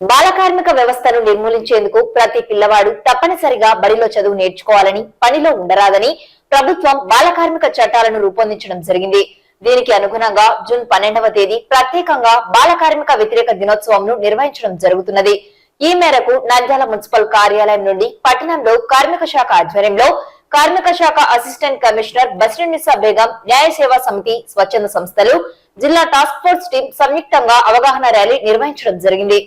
బాల కార్మిక వ్యవస్థను నిర్మూలించేందుకు ప్రతి పిల్లవాడు తప్పనిసరిగా బడిలో చదువు నేర్చుకోవాలని పనిలో ఉండరాదని ప్రభుత్వం బాల కార్మిక చట్టాలను రూపొందించడం జరిగింది. దీనికి అనుగుణంగా జూన్ పన్నెండవ తేదీ ప్రత్యేకంగా బాల కార్మిక వ్యతిరేక దినోత్సవంను నిర్వహించడం జరుగుతున్నది. ఈ మేరకు నంద్యాల మున్సిపల్ కార్యాలయం నుండి పట్టణంలో కార్మిక శాఖ ఆధ్వర్యంలో కార్మిక శాఖ అసిస్టెంట్ కమిషనర్ బసిరెన్నిసా బేగం న్యాయ సేవా సమితి స్వచ్ఛంద సంస్థలు జిల్లా టాస్క్ ఫోర్స్ టీం సంయుక్తంగా అవగాహన ర్యాలీ నిర్వహించడం జరిగింది.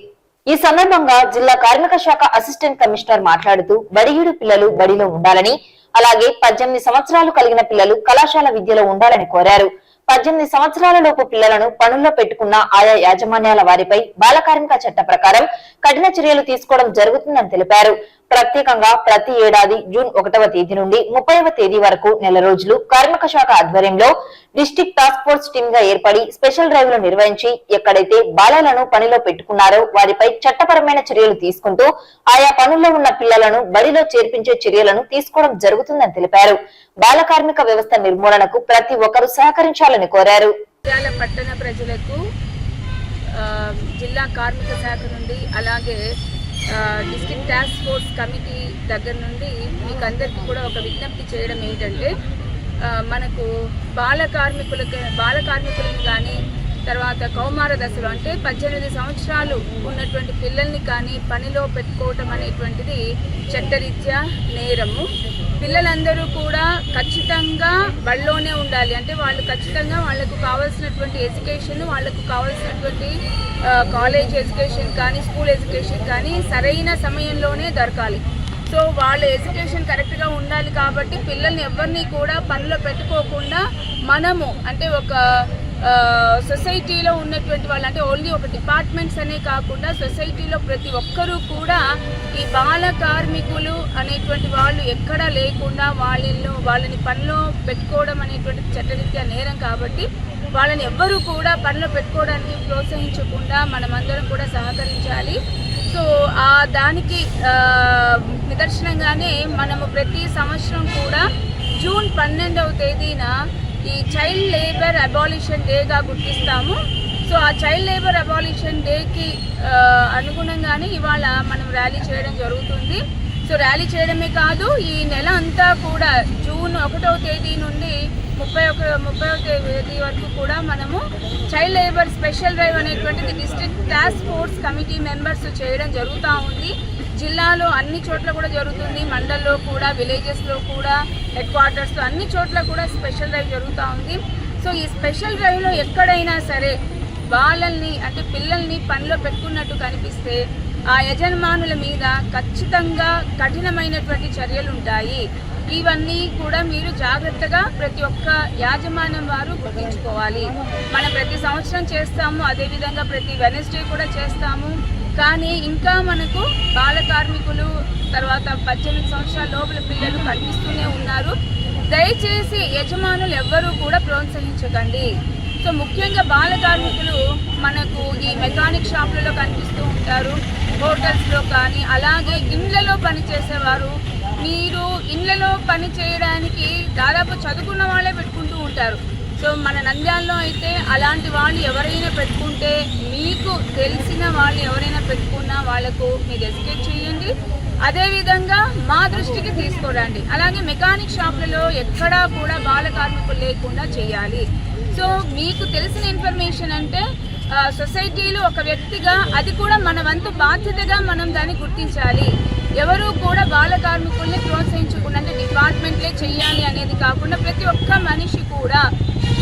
ఈ సందర్భంగా జిల్లా కార్మిక శాఖ అసిస్టెంట్ కమిషనర్ మాట్లాడుతూ బడియుడు పిల్లలు బడిలో ఉండాలని అలాగే పద్దెనిమిది సంవత్సరాలు కలిగిన పిల్లలు కళాశాల విద్యలో ఉండాలని కోరారు. పద్దెనిమిది సంవత్సరాల లోపు పిల్లలను పనుల్లో పెట్టుకున్న ఆయా యాజమాన్యాల వారిపై బాల కార్మిక చట్ట ప్రకారం కఠిన చర్యలు తీసుకోవడం జరుగుతుందని తెలిపారు. ప్రత్యేకంగా ప్రతి ఏడాది జూన్ ఒకటవ తేదీ నుండి ముప్పైవ తేదీ వరకు నెల రోజులు కార్మిక శాఖ ఆధ్వర్యంలో డిస్టిక్ టాస్క్ ఫోర్స్ టీమ్గా ఏర్పడి స్పెషల్ డ్రైవ్లు నిర్వహించి ఎక్కడైతే బాలలను పనిలో పెట్టుకున్నారో వారిపై చట్టపరమైన చర్యలు తీసుకుంటూ ఆయా పనుల్లో ఉన్న పిల్లలను బడిలో చేర్పించే చర్యలను తీసుకోవడం జరుగుతుందని తెలిపారు. బాల కార్మిక వ్యవస్థ నిర్మూలనకు ప్రతి ఒక్కరూ సహకరించాలని కోరారు. పట్టణ ప్రజలకు జిల్లా కార్మిక శాఖ నుండి అలాగే డిస్ట్రిక్ట్ టాస్క్ ఫోర్స్ కమిటీ దగ్గర నుండి మీకు అందరికీ కూడా ఒక విజ్ఞప్తి చేయడం ఏంటంటే మనకు బాల కార్మికులకి బాల కార్మికులను కానీ తర్వాత కౌమార దశలో అంటే పద్దెనిమిది సంవత్సరాలు ఉన్నటువంటి పిల్లల్ని కానీ పనిలో పెట్టుకోవటం అనేటువంటిది చట్టరీత్యా నేరము. పిల్లలందరూ కూడా ఖచ్చితంగా బడిలోనే ఉండాలి. అంటే వాళ్ళు ఖచ్చితంగా వాళ్ళకు కావాల్సినటువంటి ఎడ్యుకేషన్ వాళ్ళకు కావాల్సినటువంటి కాలేజ్ ఎడ్యుకేషన్ కానీ స్కూల్ ఎడ్యుకేషన్ కానీ సరైన సమయంలోనే దొరకాలి. సో వాళ్ళ ఎడ్యుకేషన్ కరెక్ట్గా ఉండాలి కాబట్టి పిల్లల్ని ఎవరిని కూడా పనిలో పెట్టుకోకుండా మనము అంటే ఒక సొసైటీలో ఉన్నటువంటి వాళ్ళు అంటే ఓన్లీ ఒక డిపార్ట్మెంట్స్ అనే కాకుండా సొసైటీలో ప్రతి ఒక్కరూ కూడా ఈ బాల కార్మికులు అనేటువంటి వాళ్ళు ఎక్కడా లేకుండా వాళ్ళలో వాళ్ళని పనిలో పెట్టుకోవడం అనేటువంటి చట్టరీత్యా నేరం కాబట్టి వాళ్ళని ఎవ్వరూ కూడా పనిలో పెట్టుకోవడానికి ప్రోత్సహించకుండా మనమందరం కూడా సహకరించాలి. సో ఆ దానికి నిదర్శనంగానే మనము ప్రతి సంవత్సరం కూడా జూన్ పన్నెండవ తేదీన ఈ చైల్డ్ లేబర్ అబాలిషన్ డేగా గుర్తిస్తాము. సో ఆ చైల్డ్ లేబర్ అబాలిషన్ డేకి అనుగుణంగానే ఇవాళ మనం ర్యాలీ చేయడం జరుగుతుంది. సో ర్యాలీ చేయడమే కాదు ఈ నెల అంతా కూడా జూన్ ఒకటవ తేదీ నుండి ముప్పై ఒక ముప్పై తేదీ వరకు కూడా మనము చైల్డ్ లేబర్ స్పెషల్ డ్రైవ్ అనేటువంటిది district task force committee members చేయడం జరుగుతూ ఉంది. జిల్లాలో అన్ని చోట్ల కూడా జరుగుతుంది. మండల్లో కూడా విలేజెస్లో కూడా హెడ్ క్వార్టర్స్లో అన్ని చోట్ల కూడా స్పెషల్ డ్రైవ్ జరుగుతూ ఉంది. సో ఈ స్పెషల్ డ్రైవ్లో ఎక్కడైనా సరే వాళ్ళని అంటే పిల్లల్ని పనిలో పెట్టుకున్నట్టు కనిపిస్తే ఆ యజమానుల మీద ఖచ్చితంగా కఠినమైనటువంటి చర్యలు ఉంటాయి. ఇవన్నీ కూడా మీరు జాగ్రత్తగా ప్రతి ఒక్క యాజమాన్యం వారు గుర్తించుకోవాలి. మనం ప్రతి సంవత్సరం చేస్తాము అదేవిధంగా ప్రతి వెనస్డే కూడా చేస్తాము. కానీ ఇంకా మనకు బాల కార్మికులు తర్వాత పద్దెనిమిది సంవత్సరాల లోపల పిల్లలు కనిపిస్తూనే ఉన్నారు. దయచేసి యజమానులు ఎవ్వరూ కూడా ప్రోత్సహించకండి. సో ముఖ్యంగా బాల కార్మికులు మనకు ఈ మెకానిక్ షాపులలో కనిపిస్తూ ఉంటారు. హోటల్స్లో కానీ అలాగే ఇండ్లలో పనిచేసేవారు. మీరు ఇండ్లలో పని చేయడానికి దాదాపు చదువుకున్న వాళ్ళే పెట్టుకుంటూ ఉంటారు. సో మన నంద్యాలలో అయితే అలాంటి వాళ్ళు ఎవరైనా పెట్టుకుంటే మీకు తెలిసిన వాళ్ళు ఎవరైనా పెట్టుకున్నా వాళ్ళకు మీరు ఎడ్యుకేట్ చేయండి. అదేవిధంగా మా దృష్టికి తీసుకురండి. అలాగే మెకానిక్ షాపులలో ఎక్కడా కూడా బాల కార్మికులు లేకుండా చేయాలి. సో మీకు తెలిసిన ఇన్ఫర్మేషన్ అంటే సొసైటీలో ఒక వ్యక్తిగా అది కూడా మన వంతు బాధ్యతగా మనం దాన్ని గుర్తించాలి. ఎవరు కూడా బాల కార్మికుల్ని ప్రోత్సహించకుండా అంటే డిపార్ట్మెంట్లే చేయాలి అనేది కాకుండా ప్రతి ఒక్క మనిషి కూడా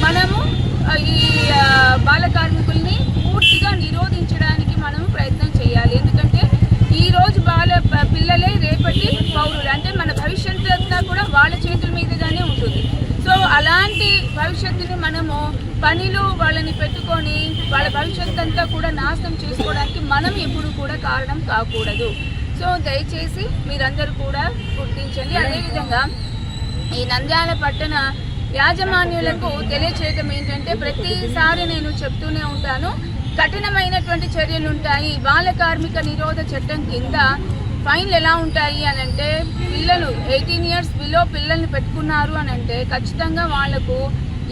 మనము ఆ, ఈ ఆ, బాల కార్మికుల్ని పూర్తిగా నిరోధించడానికి మనము ప్రయత్నం చేయాలి ఎందుకంటే ఈ రోజు బాల ప- పిల్లలే రేపటి పౌరులు అంటే మన భవిష్యత్తు అంతా కూడా వాళ్ళ చేతుల మీదుగానే ఉంటుంది సో అలాంటి భవిష్యత్తుని మనము పనిలో వాళ్ళని పెట్టుకొని వాళ్ళ భవిష్యత్తు అంతా కూడా నాశనం చేసుకోవడానికి మనం ఎప్పుడు కూడా కారణం కాకూడదు. సో దయచేసి మీరందరూ కూడా గుర్తించండి. అదేవిధంగా ఈ నంద్యాల పట్టణ యాజమాన్యులకు తెలియచేయటం ఏంటంటే ప్రతిసారి నేను చెప్తూనే ఉంటాను కఠినమైనటువంటి చర్యలు ఉంటాయి. బాల కార్మిక నిరోధ చట్టం కింద ఫైన్లు ఎలా ఉంటాయి అని అంటే పిల్లలు ఎయిటీన్ ఇయర్స్ బిలో పిల్లల్ని పెట్టుకున్నారు అని అంటే ఖచ్చితంగా వాళ్ళకు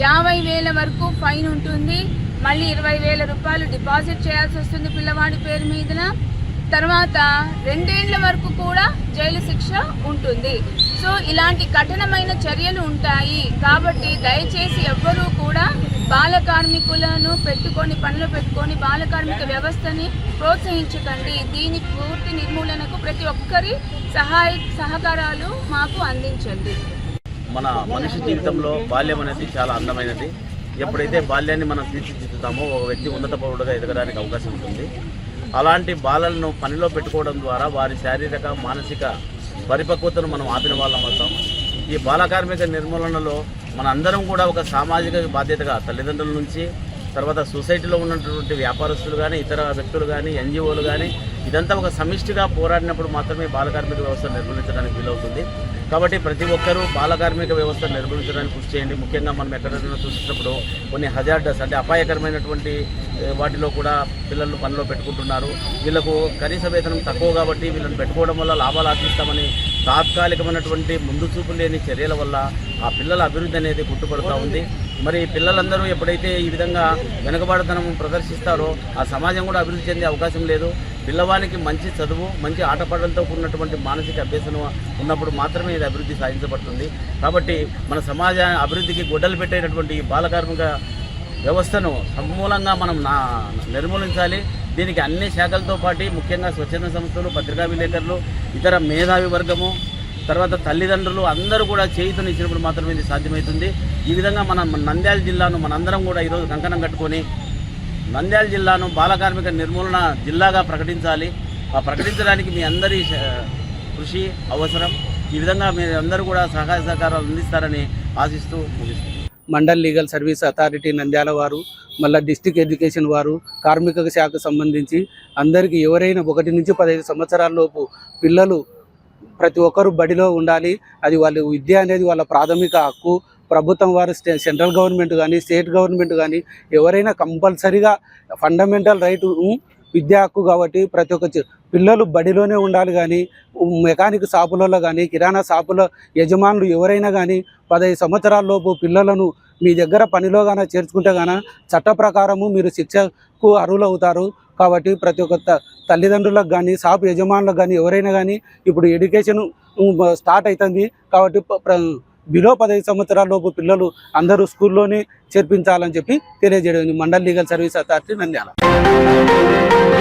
యాభై వేల వరకు ఫైన్ ఉంటుంది. మళ్ళీ ఇరవై వేల రూపాయలు డిపాజిట్ చేయాల్సి వస్తుంది పిల్లవాడి పేరు మీద తర్వాత రెండేళ్ళ వరకు కూడా జైలు శిక్ష ఉంటుంది. సో ఇలాంటి కఠినమైన చర్యలు ఉంటాయి. కాబట్టి దయచేసి ఎవ్వరూ కూడా బాల కార్మికులను పెట్టుకొని పనులు పెట్టుకొని బాల కార్మిక వ్యవస్థని ప్రోత్సహించకండి. దీని పూర్తి నిర్మూలనకు ప్రతి ఒక్కరి సహాయ సహకారాలు మాకు అందించండి. మన మనిషి జీవితంలో బాల్యం అనేది చాలా అందమైనది. ఎప్పుడైతే బాల్యాన్ని మనం తీర్చిదిద్దుతామో ఒక వ్యక్తి ఉన్నత పౌరుడుగా ఎదగడానికి అవకాశం ఉంటుంది. అలాంటి బాలలను పనిలో పెట్టుకోవడం ద్వారా వారి శారీరక మానసిక పరిపక్వతను మనం ఆపిన వాళ్ళం అవుతాం. ఈ బాల కార్మిక నిర్మూలనలో మన అందరం కూడా ఒక సామాజిక బాధ్యతగా తల్లిదండ్రుల నుంచి తర్వాత సొసైటీలో ఉన్నటువంటి వ్యాపారస్తులు కానీ ఇతర వ్యక్తులు కానీ ఎన్జిఓలు కానీ ఇదంతా ఒక సమిష్టిగా పోరాడినప్పుడు మాత్రమే బాలకార్మిక వ్యవస్థ నిర్మూలించడానికి వీలవుతుంది. కాబట్టి ప్రతి ఒక్కరూ బాలకార్మిక వ్యవస్థ నిర్మూలించడానికి కృషి చేయండి. ముఖ్యంగా మనం ఎక్కడైనా చూసినప్పుడు కొన్ని హజార్డస్ అంటే అపాయకరమైనటువంటి వాటిలో కూడా పిల్లలు పనిలో పెట్టుకుంటున్నారు. వీళ్ళకు కనీస వేతనం తక్కువ కాబట్టి వీళ్ళని పెట్టుకోవడం వల్ల లాభాలు ఆశిస్తామని తాత్కాలికమైనటువంటి ముందు చూపు లేని చర్యల వల్ల ఆ పిల్లల అభివృద్ధి అనేది గుట్టుపడుతూ ఉంది. మరి పిల్లలందరూ ఎప్పుడైతే ఈ విధంగా వెనుకబాటుతనం ప్రదర్శిస్తారో ఆ సమాజం కూడా అభివృద్ధి చెందే అవకాశం లేదు. పిల్లవానికి మంచి చదువు మంచి ఆటపాటలతో కూడినటువంటి మానసిక అభ్యసనం ఉన్నప్పుడు మాత్రమే ఇది అభివృద్ధి సాధించబడుతుంది. కాబట్టి మన సమాజ అభివృద్ధికి గొడ్డలు పెట్టేటటువంటి బాలకార్మిక బాల కార్మిక వ్యవస్థను సమూలంగా మనం నా నిర్మూలించాలి. దీనికి అన్ని శాఖలతో పాటు ముఖ్యంగా స్వచ్ఛంద సంస్థలు పత్రికా విలేకరులు ఇతర మేధావి వర్గము తర్వాత తల్లిదండ్రులు అందరూ కూడా చేయుతనిచ్చినప్పుడు మాత్రమే ఇది సాధ్యమవుతుంది. ఈ విధంగా మన నంద్యాల జిల్లాను మనందరం కూడా ఈరోజు కంకణం కట్టుకొని నంద్యాల జిల్లాను బాల కార్మిక నిర్మూలన జిల్లాగా ప్రకటించాలి. ఆ ప్రకటించడానికి మీ అందరి కృషి అవసరం. ఈ విధంగా మీరు అందరూ కూడా సహాయ సహకారాలు అందిస్తారని ఆశిస్తూ mandal legal service authority Nandyal వారు మళ్ళీ డిస్టిక్ ఎడ్యుకేషన్ వారు కార్మిక శాఖకు సంబంధించి అందరికీ ఎవరైనా ఒకటి నుంచి పదహైదు సంవత్సరాల లోపు పిల్లలు ప్రతి ఒక్కరు బడిలో ఉండాలి. అది వాళ్ళ విద్య అనేది వాళ్ళ ప్రాథమిక హక్కు. ప్రభుత్వం వారు సెంట్రల్ గవర్నమెంట్ కానీ స్టేట్ గవర్నమెంట్ కానీ ఎవరైనా కంపల్సరీగా ఫండమెంటల్ రైట్ విద్యా హక్కు కాబట్టి ప్రతి ఒక్క పిల్లలు బడిలోనే ఉండాలి కానీ మెకానిక్ షాపులలో కానీ కిరాణా షాపుల యజమానులు ఎవరైనా కానీ పదహైదు సంవత్సరాల్లోపు పిల్లలను మీ దగ్గర పనిలో గాన చేర్చుకుంటే గాన చట్ట ప్రకారము మీరు శిక్షకు అర్హులు అవుతారు. కాబట్టి ప్రతి ఒక్క తల్లిదండ్రులకు కానీ షాపు యజమానులకు కానీ ఎవరైనా కానీ ఇప్పుడు ఎడ్యుకేషన్ స్టార్ట్ అవుతుంది కాబట్టి బిలో పదహైదు సంవత్సరాల్లోపు పిల్లలు అందరూ స్కూల్లోనే చేర్పించాలని చెప్పి తెలియజేయడం mandal legal service authority Nandyal.